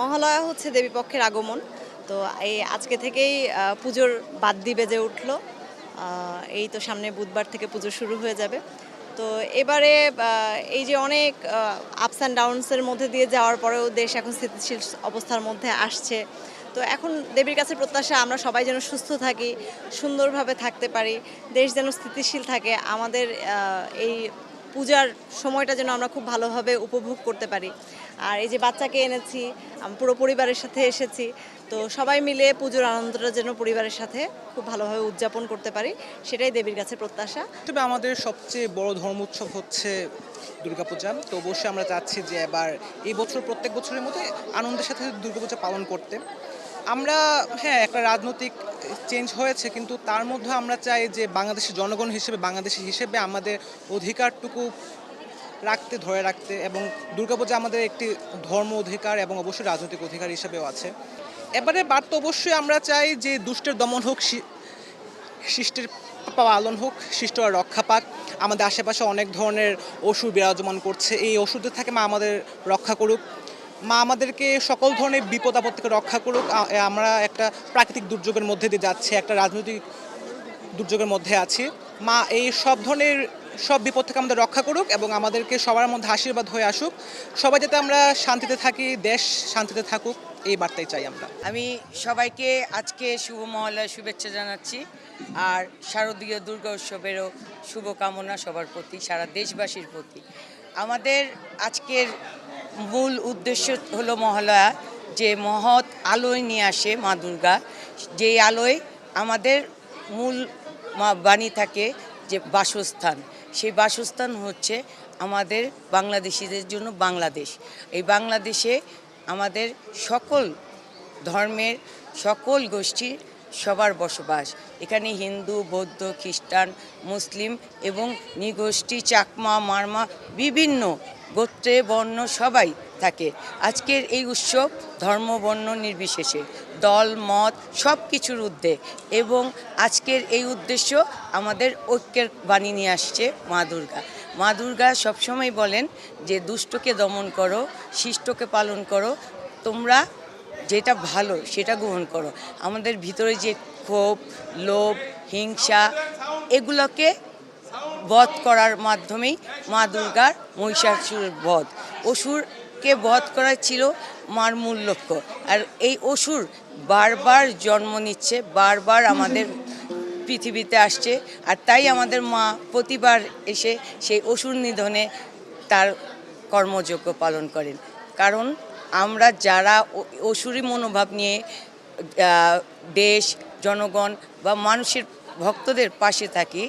মহালয়া হচ্ছে দেবীপক্ষের আগমন। তো এই আজকে থেকেই পুজোর বাদ্যি বেজে উঠল। আহ, এই তো সামনে বুধবার থেকে পুজো শুরু হয়ে যাবে। তো এবারে এই যে অনেক আপস অ্যান্ড ডাউনসের মধ্যে দিয়ে যাওয়ার পরেও দেশ এখন স্থিতিশীল অবস্থার মধ্যে আসছে। তো এখন দেবীর কাছে প্রত্যাশা আমরা সবাই যেন সুস্থ থাকি সুন্দরভাবে থাকতে পারি দেশ যেন স্থিতিশীল থাকে। আমাদের এই পূজার সময়টা যেন আমরা খুব ভালোভাবে উপভোগ করতে পারি। আর এই যে বাচ্চাকে এনেছি পুরো পরিবারের সাথে এসেছি, তো সবাই মিলে পুজোর আনন্দটা যেন পরিবারের সাথে খুব ভালোভাবে উদযাপন করতে পারি, সেটাই দেবীর কাছে প্রত্যাশা। তবে আমাদের সবচেয়ে বড় ধর্ম উৎসব হচ্ছে দুর্গাপূজা, তো অবশ্যই আমরা চাচ্ছি যে এবার এই বছর, প্রত্যেক বছরের মধ্যে আনন্দের সাথে দুর্গাপূজা পালন করতে। আমরা হ্যাঁ একটা রাজনৈতিক চেঞ্জ হয়েছে, কিন্তু তার মধ্যে আমরা চাই যে বাংলাদেশের জনগণ হিসেবে, বাংলাদেশি হিসেবে আমাদের অধিকারটুকু রাখতে, ধরে রাখতে এবং দুর্গাপূজা আমাদের একটি ধর্ম অধিকার এবং অবশ্যই রাজনৈতিক অধিকার হিসেবেও আছে। এবারে বার্তা অবশ্যই আমরা চাই যে দুষ্টের দমন হোক শিষ্টের পালন হোক শিষ্টরা রক্ষা পাক। আমাদের আশেপাশে অনেক ধরনের অসুর বিরাজমান করছে। এই ওষুধের থেকে মা আমাদের রক্ষা করুক। মা আমাদেরকে সকল ধরনের বিপদ আপদ থেকে রক্ষা করুক। আমরা একটা প্রাকৃতিক দুর্যোগের মধ্যে দিয়ে যাচ্ছি, একটা রাজনৈতিক দুর্যোগের মধ্যে আছি। মা, এই সব ধরনের সব বিপদ থেকে আমাদের রক্ষা করুক এবং আমাদেরকে সবার মধ্যে আশীর্বাদ হয়ে আসুক। সবাই যাতে আমরা শান্তিতে থাকি, দেশ শান্তিতে থাকুক, এই বার্তাই চাই আমরা। আমি সবাইকে আজকে শুভ মহলার শুভেচ্ছা জানাচ্ছি। আর শারদীয় দুর্গা উৎসবেরও শুভকামনা সবার প্রতি, সারা দেশবাসীর প্রতি। আমাদের আজকের মূল উদ্দেশ্য হলো মহালয়া যে মহৎ আলোয় নিয়ে আসে মা দুর্গা। যেই আলোয় আমাদের মূল মা- বাণী থাকে যে বাসস্থান। সেই বাসস্থান হচ্ছে আমাদের বাংলাদেশিদের জন্য বাংলাদেশ। এই বাংলাদেশে আমাদের সকল ধর্মের সকল গোষ্ঠীর সবার বসবাস। এখানে হিন্দু, বৌদ্ধ, খ্রিস্টান, মুসলিম এবং নিগোষ্ঠী, চাকমা, মারমা বিভিন্ন গোত্রে বর্ণ সবাই থাকে। আজকের এই উৎসব ধর্ম, বর্ণ নির্বিশেষে। দল, মত সব কিছুর ঊর্ধ্বে এবং আজকের এই উদ্দেশ্য আমাদের ঐক্যের বাণী নিয়ে আসছে মা দুর্গা। মা দুর্গা সবসময় বলেন যে, দুষ্টকে দমন করো, শিষ্টকে পালন করো, তোমরা যেটা ভালো সেটা গ্রহণ করো। আমাদের ভিতরে যে ক্ষোভ, লোভ, হিংসা এগুলোকে বধ করার মাধ্যমেই মা দুর্গার মহিষাসুরের বধ। অসুরকে বধ করা ছিল মার মূল লক্ষ্য। আর এই অসুর বারবার জন্ম নিচ্ছে, বারবার আমাদের পৃথিবীতে আসছে, আর তাই আমাদের মা প্রতিবার এসে সেই অসুর নিধনে তার কর্মযোগ্য পালন করেন। কারণ আমরা যারা অসুরি মনোভাব নিয়ে দেশ জনগণ বা মানুষের ভক্তদের পাশে থাকি,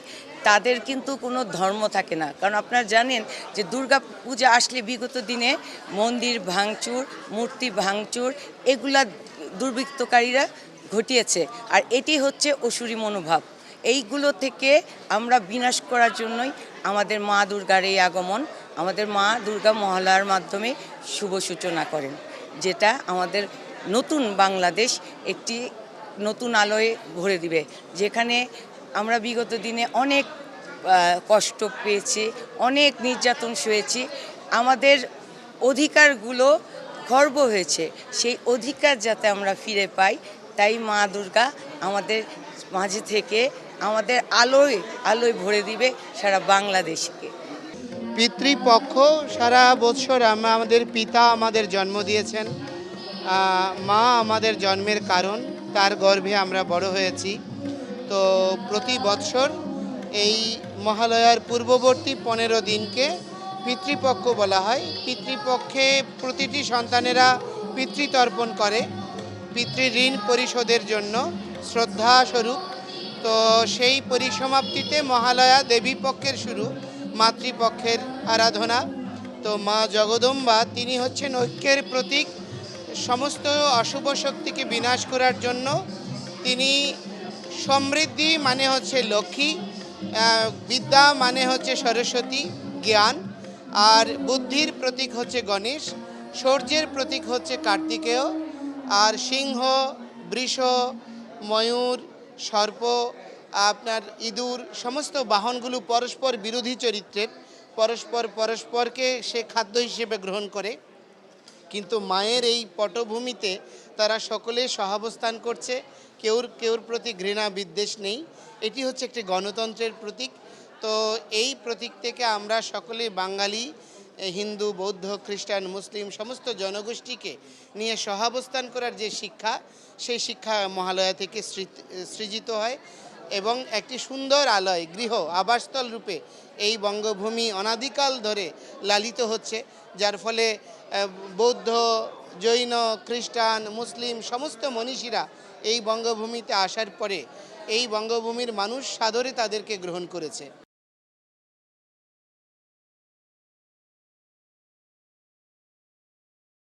তাদের কিন্তু কোনো ধর্ম থাকে না। কারণ আপনারা জানেন যে দুর্গা পূজা আসলে বিগত দিনে মন্দির ভাঙচুর, মূর্তি ভাঙচুর, এগুলা দুর্বৃত্তকারীরা ঘটিয়েছে। আর এটি হচ্ছে অসুরি মনোভাব। এইগুলো থেকে আমরা বিনাশ করার জন্যই আমাদের মা দুর্গার এই আগমন, আমাদের মা দুর্গা মহালয়ার মাধ্যমে শুভ সূচনা করেন, যেটা আমাদের নতুন বাংলাদেশ একটি নতুন আলোয় ভরে দিবে। যেখানে আমরা বিগত দিনে অনেক কষ্ট পেয়েছি, অনেক নির্যাতন সয়েছি আমাদের অধিকারগুলো খর্ব হয়েছে। সেই অধিকার যাতে আমরা ফিরে পাই, তাই মা দুর্গা আমাদের মাঝে থেকে আমাদের আলোয় আলোয় ভরে দিবে সারা বাংলাদেশকে। পিতৃপক্ষ সারা বৎসর আমরা আমাদের পিতা আমাদের জন্ম দিয়েছেন। মা আমাদের জন্মের কারণ। তার গর্ভে আমরা বড় হয়েছি। তো প্রতি বৎসর এই মহালয়ার পূর্ববর্তী পনেরো দিনকে পিতৃপক্ষ বলা হয়। পিতৃপক্ষে প্রতিটি সন্তানেরা পিতৃতর্পণ করে পিতৃঋণ পরিশোধের জন্য শ্রদ্ধাস্বরূপ তো সেই পরিসমাপ্তিতে মহালয়া দেবী পক্ষের শুরু, মাতৃপক্ষের আরাধনা। তো মা জগদম্বা, তিনি হচ্ছেন ঐক্যের প্রতীক। সমস্ত অশুভ শক্তিকে বিনাশ করার জন্য তিনি সমৃদ্ধি মানে হচ্ছে লক্ষ্মী বিদ্যা মানে হচ্ছে সরস্বতী, জ্ঞান, আর বুদ্ধির প্রতীক হচ্ছে গণেশ, সূর্যের প্রতীক হচ্ছে কার্তিকেয়, আর সিংহ, বৃষ, ময়ূর, সর্প, আপনার ইঁদুর, সমস্ত বাহনগুলো পরস্পর বিরোধী চরিত্রের, পরস্পর পরস্পরকে সে খাদ্য হিসেবে গ্রহণ করে। কিন্তু মায়ের এই পটভূমিতে তারা সকলে সহাবস্থান করছে। কেউর কেউর প্রতি ঘৃণা, বিদ্বেষ নেই। এটি হচ্ছে একটি গণতন্ত্রের প্রতীক। তো এই প্রতীক থেকে আমরা সকলে বাঙালি হিন্দু, বৌদ্ধ, খ্রিস্টান, মুসলিম সমস্ত জনগোষ্ঠীকে নিয়ে সহাবস্থান করার যে শিক্ষা, সেই শিক্ষা মহালয়া থেকে সৃজিত হয়। এবং একটি সুন্দর আলয়, গৃহ, আবাসস্থল রূপে এই বঙ্গভূমি অনাদিকাল ধরে লালিত হচ্ছে, যার ফলে বৌদ্ধ, জৈন, খ্রিস্টান, মুসলিম, সমস্ত মনীষীরা এই বঙ্গভূমিতে আসার পরে এই বঙ্গভূমির মানুষ সাদরে তাদেরকে গ্রহণ করেছে।